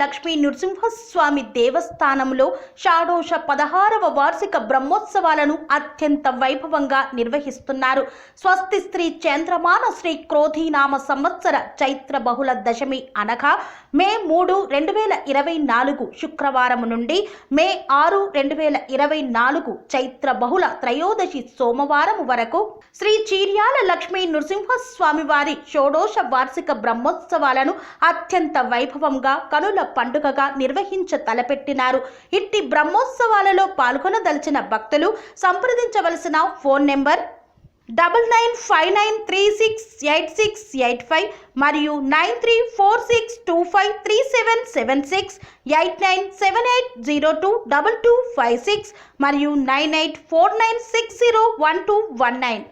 లక్ష్మీ నృసింహస్వామి దేవస్థానంలో షాడోష పదహారవ వార్షిక బ్రహ్మోత్సవాలను అత్యంత వైభవంగా నిర్వహిస్తున్నారు. స్వస్తి శ్రీ చంద్రమాన శ్రీ క్రోధీనామ సంవత్సర చైత్ర బహుళ దశమి అనగా మే మూడు రెండు వేల ఇరవై నాలుగు శుక్రవారం నుండి మే ఆరు రెండు వేల ఇరవై నాలుగు చైత్ర బహుళ త్రయోదశి సోమవారం వరకు శ్రీ చీర్యాల లక్ష్మీ నృసింహస్వామి వారి షోడోష వార్షిక బ్రహ్మోత్సవాలను అత్యంత వైభవంగా కనుల పండుగగా నిర్వహించ తలపెట్టినారు. ఇట్టి బ్రహ్మోత్సవాలలో పాల్గొనదలిచిన భక్తులు సంప్రదించవలసిన phone number double nine five nine three six eight six eight five మరియు nine three four six two five three seven seven six eight nine seven eight zero two double two five six మరియు nine eight four nine six zero one two one nine